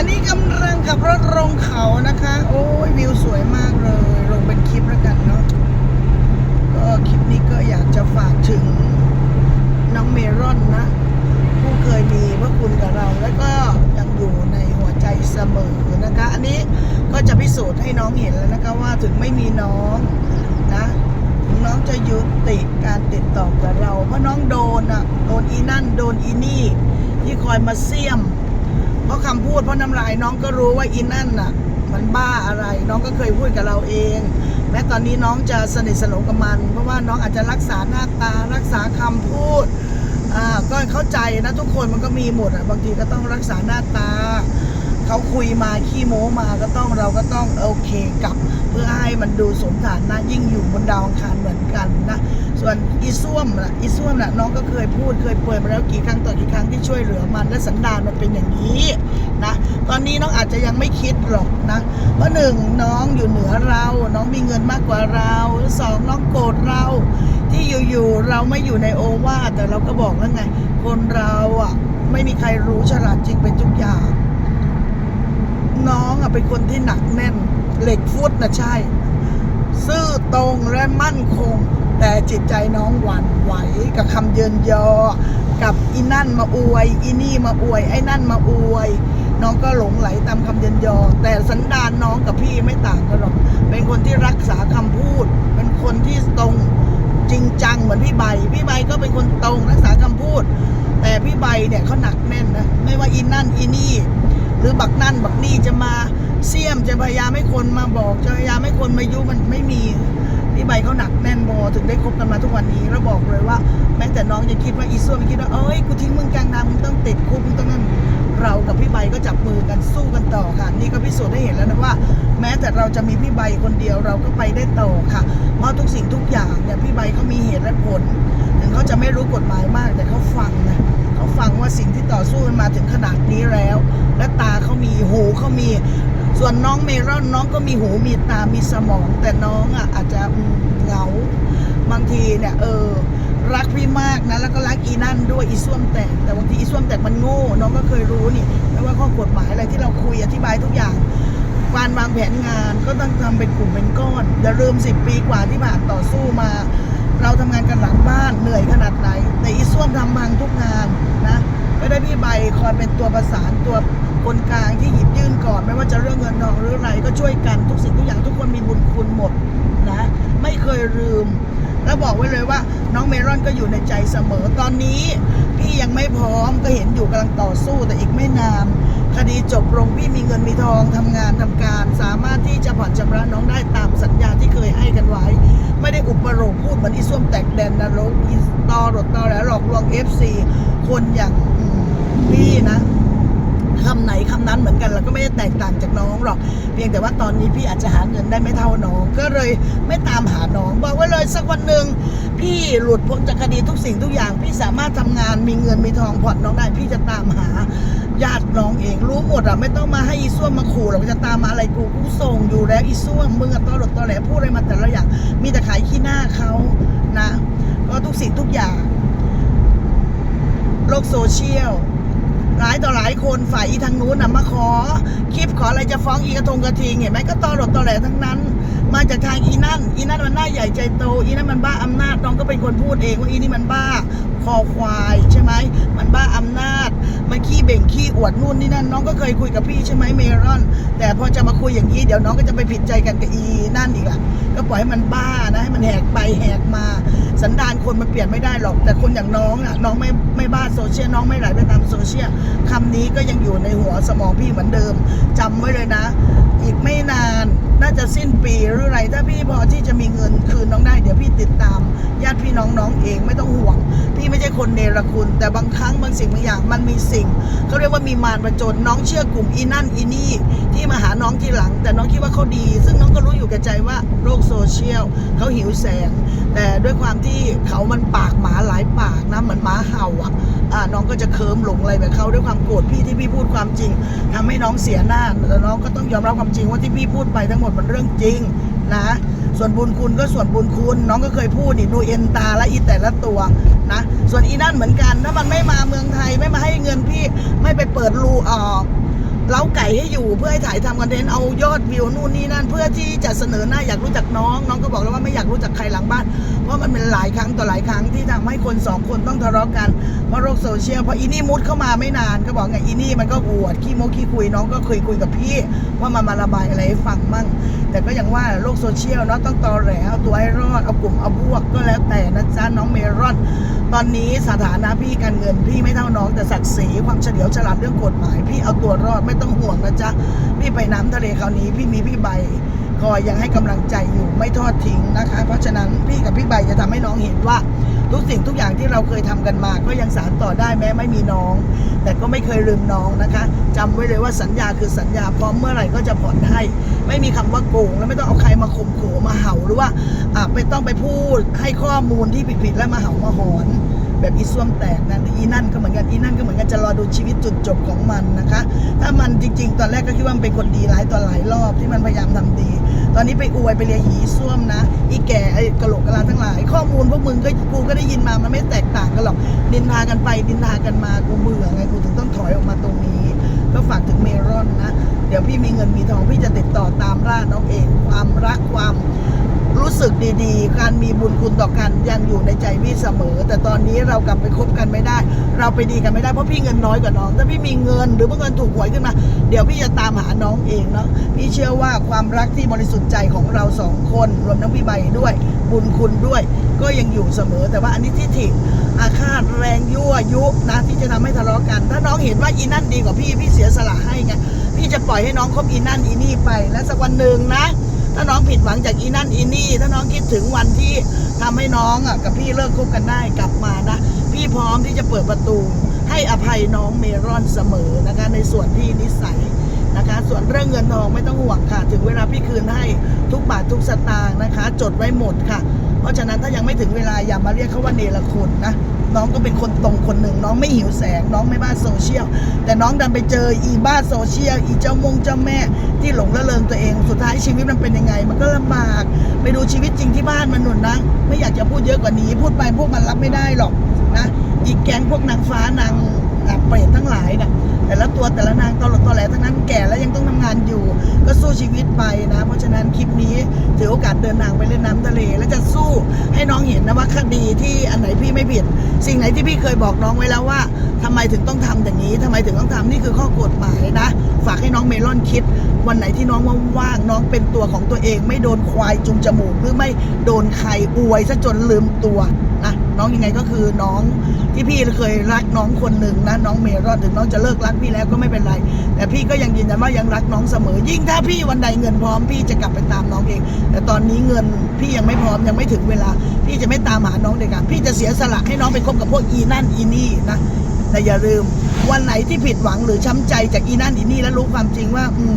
อันนี้กำลังขับรถลงเขานะคะ โอ้ยวิวสวยมากเลย ลงเป็นคลิปแล้วกันเนาะก็คลิปนี้ก็อยากจะฝากถึงน้องเมรอนนะ ผู้เคยมีพระคุณกับเรา แล้วก็ยังอยู่ในหัวใจเสมอนะคะ อันนี้ก็จะพิสูจน์ให้น้องเห็นแล้วนะคะว่าถึงไม่มีน้องนะน้องจะยุติการติดต่อกับเรา เพราะน้องโดนอะโดนอีนั่นโดนอีนี่ ที่คอยมาเสี่ยม เพราะคำพูดเพราะน้ำลายน้องก็รู้ว่าอินั่นน่ะ มันบ้าอะไร น้องก็เคยพูดกับเราเอง แม้ตอนนี้น้องจะสนิทสนมกับมัน เพราะว่าน้องอาจจะรักษาหน้าตารักษาคำพูดอ่าก็เข้าใจนะทุกคนมันก็มีหมดอะบางทีก็ต้องรักษาหน้าตา เขาคุยมาขี้โม้มาก็ต้องเราก็ต้องโอเคกลับ เพื่อให้มันดูสมฐานนะยิ่งอยู่บนดาวอังคารเหมือนกันนะส่วนอีส้วมน่ะอีส้วมน่ะน้องก็เคยพูดเคยเปิดมาแล้วกี่ครั้งต่อกี่ครั้งที่ช่วยเหลือมันและสันดานมันเป็นอย่างนี้นะตอนนี้น้องอาจจะยังไม่คิดหรอกนะเพราะหนึ่งน้องอยู่เหนือเรา น้องมีเงินมากกว่าเราสองน้องโกรธเรา ที่อยู่ๆเราไม่อยู่ในโอวาทแต่เราก็บอกแล้วไงคนเราอะไม่มีใครรู้ฉลาดจริงเป็นทุกอย่าง น้องอะเป็นคนที่หนักแน่น เหล็กฟุตนะใช่ ซื่อตรงและมั่นคง แต่จิตใจน้องหวั่นไหวกับคำเยินยอ กับอีนั่นมาอวย อีนี่มาอวย ไอ้นั่นมาอวย น้องก็หลงไหลตามคำเยินยอ แต่สันดานน้องกับพี่ไม่ต่างกันหรอก เป็นคนที่รักษาคำพูด เป็นคนที่ตรงจริงจังเหมือนพี่ใบ พี่ใบก็เป็นคนตรงรักษาคำพูด แต่พี่ใบเนี่ยเขาหนักแน่นนะ ไม่ว่าอีนั่นอีนี่ หรือบักนั่นบักนี่จะมาเสี่ยมจะพยายามให้คนมาบอกจะพยายามให้คนมายุมันไม่มีพี่ใบเขาหนักแน่นพอถึงได้คบกันมาทุกวันนี้แล้วบอกเลยว่า แม้แต่น้องยังคิดว่าอีส่วนคิดว่าเอ้ยกูทิ้งมึงกลางน้ำมึงต้องติดคุกมึงต้องนั่นเรากับพี่ใบก็จับมือกันสู้กันต่อค่ะ นี่ก็พิสูจน์ได้เห็นแล้วนะว่า แม้แต่เราจะมีพี่ใบคนเดียวเราก็ไปได้ต่อค่ะ เพราะทุกสิ่งทุกอย่างเนี่ยพี่ใบเขามีเหตุและผล ถึงเขาจะไม่รู้กฎหมายมากแต่เขาฟังนะ เขาฟังว่าสิ่งที่ต่อสู้มันมาถึงขนาดนี้แล้ว และตาเขามีหูเขามี ส่วนน้องเมรอนน้องก็มีหูมีตามีสมอง แต่น้องอะอาจจะเหงาบางทีเนี่ยเออรักพี่มากนะแล้วก็รักอีนั่นด้วยอีส้วมแตกแต่บางทีอีส้วมแตกมันโง่น้องก็เคยรู้นี่ไม่ว่าข้อกฎหมายอะไรที่เราคุยอธิบายทุกอย่างการวางแผนงานก็ต้องทำเป็นกลุ่มเป็นก้อนอย่าลืมสิบปีกว่าที่ผ่านต่อสู้มา เราทำงานกันหลังบ้านเหนื่อยขนาดไหน แต่อีส้วมทำมังทุกงานนะก็ได้พี่ใบคอยเป็นตัวประสานตัวคนกลางที่หยิบยื่นก่อน ไม่ว่าจะเรื่องเงินนองหรืออะไรก็ช่วยกันทุกสิ่งทุกอย่างทุกคนมีบุญคุณหมดนะไม่เคยลืม แล้วบอกไว้เลยว่าน้องเมรอนก็อยู่ในใจเสมอตอนนี้ พี่ยังไม่พร้อมก็เห็นอยู่กำลังต่อสู้แต่อีกไม่นาน คดีจบลงพี่มีเงินมีทองทำงานทำการ สามารถที่จะผ่อนชำระน้องได้ตามสัญญาที่เคยให้กันไว้ ไม่ได้อุปโลกพูดเหมือนอีส้วมแตกแดนนรกอีตอรดตอแหลหลอกลวงเอฟซีคนอย่างพี่นะ คำไหนคำนั้นเหมือนกันแล้วก็ไม่ได้แตกต่างจากน้องหรอก เพียงแต่ว่าตอนนี้พี่อาจจะหาเงินได้ไม่เท่าน้อง ก็เลยไม่ตามหาน้อง บอกไว้เลยสักวันหนึ่งพี่หลุดพ้นจากคดีทุกสิ่งทุกอย่าง พี่สามารถทำงานมีเงินมีทองผ่อนน้องได้ พี่จะตามหาญาติน้องเองรู้หมดอะไม่ต้องมาให้อีส้วมมาขู่หรอกจะตามมาอะไรกูกูส่งอยู่แล้วอีส้วมมึงอะตอหลดตอแหลพูดอะไรมาแต่ละอย่างมีแต่ขายขี้หน้าเขานะก็ทุกสิ่งทุกอย่าง โลกโซเชียล หลายต่อหลายคนฝ่ายอีทางนู้นนะมาขอ คลิปขออะไรจะฟ้องอีกระทงกระทิงเห็นไหมก็ตอหลดตอแหลทั้งนั้น มาจากทางอีนั่นอีนั่นมันหน้าใหญ่ใจโตอีนั่นมันบ้าอำนาจน้องก็เป็นคนพูดเองว่าอีนี่มันบ้าคอควายใช่ไหมมันบ้าอำนาจมันขี้เบ่งขี้อวดนู่นนี่นั่นน้องก็เคยคุยกับพี่ใช่ไหมเมรอน แต่พอจะมาคุยอย่างนี้เดี๋ยวน้องก็จะไปผิดใจกันกับอีนั่นอีกอะก็ปล่อยให้มันบ้านะให้มันแหกไปแหกมา สันดานคนมันเปลี่ยนไม่ได้หรอก แต่คนอย่างน้องอะน้องไม่ไม่บ้าโซเชียลน้องไม่ไหลไปตามโซเชียลำนี้ก็ยังอยู่ในหัวสมองพี่เหมือนเดิมจำไว้เลยนะ อีกไม่นาน น่าจะสิ้นปีหรืออะไรถ้าพี่พอที่จะมีเงินคืนน้องได้ เดี๋ยวพี่ติดตาม ญาติพี่น้องน้องเองไม่ต้องห่วง พี่ไม่ใช่คนเนรคุณ แต่บางครั้งบางสิ่งบางอย่างมันมีสิ่งเขาเรียกว่ามีมารประจนน้องเชื่อกลุ่มอีนั่นอีนี่ที่มาหาน้องทีหลัง แต่น้องคิดว่าเขาดี ซึ่งน้องก็รู้อยู่แก่ใจว่าโลกโซเชียลเขาหิวแสง แต่ด้วยความที่เขามันปากหมาหลายปากนะเหมือนหมาเห่าอะอ่าน้องก็จะเคิมหลงอะไรแบบเขาด้วยความโกรธพี่ที่พี่พูดความจริงทำให้น้องเสียหน้าแต่น้องก็ต้องยอมรับความจริงว่าที่พี่พูดไปทั้งหมดมันเรื่องจริงนะ ส่วนบุญคุณก็ส่วนบุญคุณ น้องก็เคยพูดนี่ดูเอ็นตาและอีแต่ละตัวนะ ส่วนอีนั่นเหมือนกัน ถ้ามันไม่มาเมืองไทยไม่มาให้เงินพี่ไม่ไปเปิดรูออกเล้าไก่ให้อยู่เพื่อให้ถ่ายทำคอนเทนต์เอายอดวิวนู่นนี่นั่น เพื่อที่จะเสนอหน้าอยากรู้จักน้อง น้องก็บอกแล้วว่าไม่อยากรู้จักใครหลังบ้าน เพราะมันเป็นหลายครั้งต่อหลายครั้งที่ทำให้คนสองคนต้องทะเลาะกันเพราะโลกโซเชียลพออีนี่มุดเข้ามาไม่นานก็บอกไงอีนี่มันก็อวดขี้โมขี้คุยน้องก็เคยคุยกับพี่ ว่ามันมาระบายอะไรให้ฟังมั่ง แต่ก็อย่างว่าโลกโซเชียลเนาะต้องตอแหลเอาตัวให้รอดเอากลุ่มเอาพวกก็แล้วแต่นะจ๊ะน้องเมรอน ตอนนี้สถานะพี่การเงินพี่ไม่เท่าน้อง แต่ศักดิ์ศรีความเฉลียวฉลาดเรื่องกฎหมาย พี่เอาตัวรอดไม่ต้องห่วงนะจ๊ะพี่ไปน้ำทะเลคราวนี้ พี่มีพี่ใบคอยยังให้กำลังใจอยู่ไม่ทอดทิ้งนะคะ เพราะฉะนั้นพี่กับพี่ใบจะทำให้น้องเห็นว่า ทุกสิ่งทุกอย่างที่เราเคยทำกันมา ก็ยังสานต่อได้แม้ไม่มีน้อง แต่ก็ไม่เคยลืมน้องนะคะจำไว้เลยว่าสัญญาคือสัญญาพร้อมเมื่อไหร่ก็จะผ่อนให้ไม่มีคำว่าโกงและไม่ต้องเอาใครมาข่มขู่มาเห่าหรือว่าอ่าไปต้องไปพูดให้ข้อมูลที่ผิดๆแล้วมาเห่ามาหอน แบบอีส้วมแตกนะอีนั่นก็เหมือนกันอีนั่นก็เหมือนกันจะรอดูชีวิตจุดจบของมันนะคะ ถ้ามันจริง ๆ ตอนแรกก็คิดว่ามันเป็นคนดีหลายต่อหลายรอบที่มันพยายามทำดี ตอนนี้ไปอวยไปเลียหีส้วมนะ อีแก่ไอ้กระโหลกกระลาทั้งหลาย ข้อมูลพวกมึงก็กูก็ได้ยินมามันไม่แตกต่างกันหรอกดินทากันไปดินทากันมากูเบื่อไงกูถึงต้องถอยออกมาตรงนี้ ก็ฝากถึงเมรอนนะเดี๋ยวพี่มีเงินมีทองพี่จะติดต่อตามล่าน้องเอง ความรักความ สึกดีๆ การมีบุญคุณต่อกันยังอยู่ในใจพี่เสมอ แต่ตอนนี้เรากลับไปคบกันไม่ได้ เราไปดีกันไม่ได้เพราะพี่เงินน้อยกว่าน้องถ้าพี่มีเงินหรือว่าเงินถูกหวยขึ้นมาเดี๋ยวพี่จะตามหาน้องเองเนาะพี่เชื่อว่าความรักที่บริสุทธิ์ใจของเราสองคนรวมทั้งพี่ใบด้วย บุญคุณด้วย ก็ยังอยู่เสมอ แต่ว่าอันนี้ที่ถิอาฆาตแรงยั่วยุนะที่จะทำให้ทะเลาะกัน ถ้าน้องเห็นว่าอีนั่นดีกว่าพี่พี่เสียสละให้ไงพี่จะปล่อยให้น้องคบอีนั่นอีนี่ไป และสักวันหนึ่งนะ ถ้าน้องผิดหวังจากอีนั่นอีนี่ ถ้าน้องคิดถึงวันที่ทำให้น้องอะกับพี่เลิกคบกันได้กลับมานะ พี่พร้อมที่จะเปิดประตู ให้อภัยน้องเมรอนเสมอนะคะ ในส่วนที่นิสัยนะคะ ส่วนเรื่องเงินทองไม่ต้องห่วงค่ะ ถึงเวลาพี่คืนให้ทุกบาททุกสตางค์นะคะ จดไว้หมดค่ะ เพราะฉะนั้นถ้ายังไม่ถึงเวลาอย่ามาเรียกเขาว่าเนรคุณนะน้องก็เป็นคนตรงคนหนึ่ง น้องไม่หิวแสง น้องไม่บ้าโซเชียล แต่น้องดันไปเจออีบ้าโซเชียล อีเจ้ามงเจ้าแม่ ที่หลงละเลงตัวเอง สุดท้ายชีวิตมันเป็นยังไง มันก็ลำบาก ไปดูชีวิตจริงที่บ้านมันหนุนนะ ไม่อยากจะพูดเยอะกว่านี้ พูดไปพวกมันรับไม่ได้หรอกนะ อีกแก๊งพวกนางฟ้านางอะเปรตทั้งหลายนะ แต่ละตัวแต่ละนางตลอดตอแหลทั้งนั้นแก่แล้วยังต้องทำงานอยู่ ก็สู้ชีวิตไปนะ เพราะฉะนั้นคลิปนี้ถือโอกาสเดินทางไปเล่นน้ำทะเล แล้วจะสู้ให้น้องเห็นนะว่าคดีที่อันไหนพี่ไม่ผิด สิ่งไหนที่พี่เคยบอกน้องไว้แล้วว่าทำไมถึงต้องทำอย่างนี้ทำไมถึงต้องทำนี่คือข้อกฎหมายนะ ฝากให้น้องเมลอนคิด วันไหนที่น้องว่างๆน้องเป็นตัวของตัวเอง ไม่โดนควายจุงจมูกหรือไม่โดนใครอวยซะจนลืมตัวนะน้องยังไงก็คือน้องที่พี่เคยรัก น้องคนหนึ่งนะน้องเมรอนถึงน้องจะเลิกรักพี่แล้วก็ไม่เป็นไร แต่พี่ก็ยังยืนยันว่ายังรักน้องเสมอ ยิ่งถ้าพี่วันใดเงินพร้อมพี่จะกลับไปตามน้องเอง แต่ตอนนี้เงินพี่ยังไม่พร้อมยังไม่ถึงเวลา พี่จะไม่ตามหาน้องเด็กอะพี่จะเสียสละให้น้องไปคบกับพวกอีนั่นอีนี่นะแต่อย่าลืมวันไหนที่ผิดหวังหรือช้ำใจจากอีนั่นอีนี่แล้วรู้ความจริงว่า อืม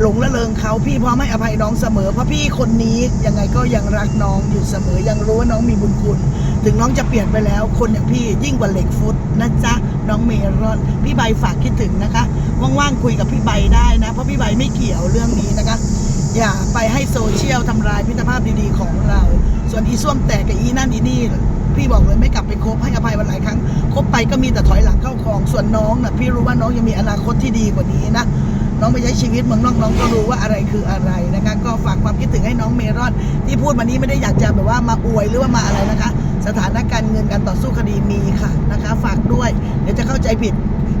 หลงละเลงเขาพี่พร้อมให้อภัยน้องเสมอ เพราะพี่คนนี้ยังไงก็ยังรักน้องอยู่เสมอ ยังรู้ว่าน้องมีบุญคุณ ถึงน้องจะเปลี่ยนไปแล้ว คนอย่างพี่ยิ่งกว่าเหล็กฟุตนะจ๊ะน้องเมรอนพี่ใบฝากคิดถึงนะคะว่างๆคุยกับพี่ใบได้นะ เพราะพี่ใบไม่เกี่ยวเรื่องนี้นะคะ อย่าไปให้โซเชียลทำลายมิตรภาพดีๆของเรา ส่วนอีส้วมแตกกับอีนั่นอีนี่พี่บอกเลยไม่กลับไปคบให้อภัยวันหลายครั้งคบไปก็มีแต่ถอยหลังเข้าคลองส่วนน้องน่ะพี่รู้ว่าน้องยังมีอนาคตที่ดีกว่านี้นะ น้องไปใช้ชีวิตเมืองนอกน้องก็รู้ว่าอะไรคืออะไรนะคะก็ฝากความคิดถึงให้น้องเมรอน ที่พูดมานี้ไม่ได้อยากจะแบบว่ามาอวยหรือว่ามาอะไรนะคะ สถานการณ์เงินการต่อสู้คดีมีค่ะนะคะ ฝากด้วย เดี๋ยวจะเข้าใจผิด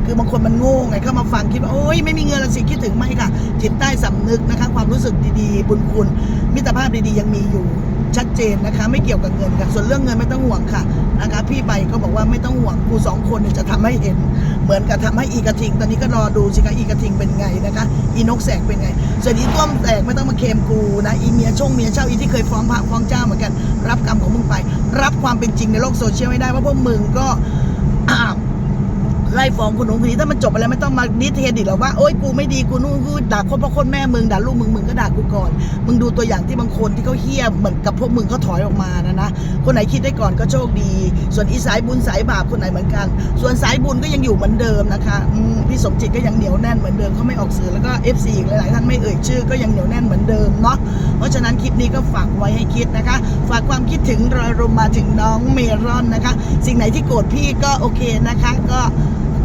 คือบางคนมันโง่ไงเข้ามาฟังคิดว่าโอ๊ยไม่มีเงินละสิคิดถึงไม่ค่ะ จิตใต้สำนึกนะคะ ความรู้สึกดีๆ บุญคุณมิตรภาพดีๆยังมีอยู่ ชัดเจนนะคะ ไม่เกี่ยวกับเงินค่ะ ส่วนเรื่องเงินไม่ต้องห่วงค่ะนะคะ พี่ใบก็บอกว่าไม่ต้องห่วงกูสองคนจะทำให้เห็น เหมือนกับทำให้อีกระทิง ตอนนี้ก็รอดูสิคะอีกระทิงเป็นไงนะคะ อีนกแสกเป็นไงส่วนอีต้วมแสกไม่ต้องมาเคมกูนะอีเมียช่งเมียเช่าอีที่เคยฟ้องพระฟ้องเจ้าเหมือนกัน รับกรรมของมึงไป รับความเป็นจริงในโลกโซเชียลไม่ได้ว่าพวกมึงก็อ้า ไล่ฟ้องคุณหนุ่มคนนี้ถ้ามันจบไปแล้วไม่ต้องมาดิสเครดิตหรอกว่าโอ๊ยกูไม่ดีกูนู่นกูด่าคนพ่อคนแม่มึงด่าลูกมึงมึงก็ด่ากูก่อน มึงดูตัวอย่างที่บางคนที่เขาเฮี้ยเหมือนกับพวกมึงเขาถอยออกมานะนะคนไหนคิดได้ก่อนก็โชคดี ส่วนอีสายบุญสายบาปคนไหนเหมือนกัน ส่วนสายบุญก็ยังอยู่เหมือนเดิมนะคะพี่สมจิตก็ยังเหนียวแน่นเหมือนเดิมเขาไม่ออกสื่อแล้วก็ FC อีกหลายๆท่านไม่เอ่ยชื่อก็ยังเหนียวแน่นเหมือนเดิมเนาะเพราะฉะนั้นคลิปนี้ก็ฝากไว้ให้คิดนะคะ ฝากความคิดถึงรอยลมมาถึงน้องเมรอนนะคะ สิ่งไหนที่โกรธพี่ก็โอเคนะคะก็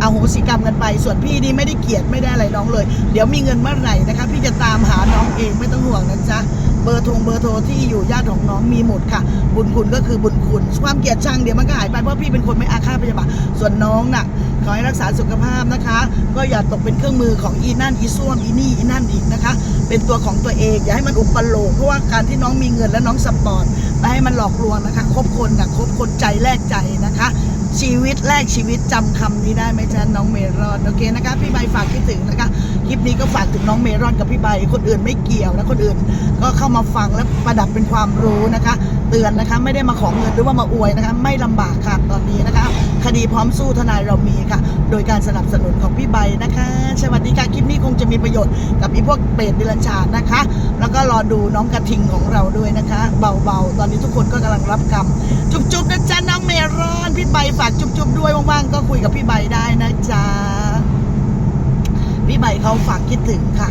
อาโหสิกรรมกันไป ส่วนพี่นี่ไม่ได้เกลียดไม่ได้อะไรน้องเลย เดี๋ยวมีเงินเมื่อไหร่นะคะ พี่จะตามหาน้องเองไม่ต้องห่วงนะจ๊ะเบอร์ทงเบอร์โทรที่อยู่ญาติของน้องมีหมดค่ะ บุญคุณก็คือบุญคุณ ความเกลียดชังเดี๋ยวมันก็หายไปเพราะพี่เป็นคนไม่อาฆาตพยาบาทส่วนน้องน่ะ ขอให้รักษาสุขภาพนะคะ ก็อย่าตกเป็นเครื่องมือของอีนั่นอีซ่วมอีนี่อีนั่นอีกนะคะ เป็นตัวของตัวเองอย่าให้มันอุปโลกเพราะว่าการที่น้องมีเงินและน้องสปอร์ตไปให้มันหลอกลวงนะคะคบคนนะคบคนใจแลกใจนะคะ ชีวิตแลกชีวิตจำคำนี้ได้ไหมจ๊ะน้องเมรอนโอเคนะคะพี่ใบฝากคิดถึงนะคะ คลิปนี้ก็ฝากถึงน้องเมรอนกับพี่ใบคนอื่นไม่เกี่ยวนะคนอื่นก็เข้ามาฟังและประดับเป็นความรู้นะคะ เตือนนะคะไม่ได้มาของเงินหรือว่ามาอวยนะคะ ไม่ลำบากค่ะตอนนี้นะคะ คดีพร้อมสู้ทนายเรามีค่ะ โดยการสนับสนุนของพี่ใบนะคะ สวัสดีค่ะคลิปนี้คงจะมีประโยชน์กับอีพวกเปรตดิลันชานนะคะ แล้วก็รอดูน้องกระทิงของเราด้วยนะคะ เบาๆ ตอนนี้ทุกคนก็กำลังรับกรรมจุ๊บๆนะจ๊ะน้องเมรอนพี่ใบฝากจุ๊บๆด้วยว่างๆก็คุยกับพี่ใบได้ พี่ใบเขาฝากคิดถึงค่ะ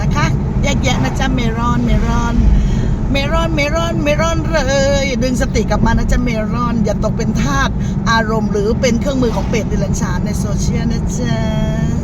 นะคะแยกแยะนะจ๊ะเมรอนเมรอนเมรอนเมรอนเมรอนเลยดึงสติกลับมานะจ๊ะเมรอน อย่าตกเป็นทาสอารมณ์หรือเป็นเครื่องมือของเป็ดดิลันชานในโซเชียลนะจ๊ะ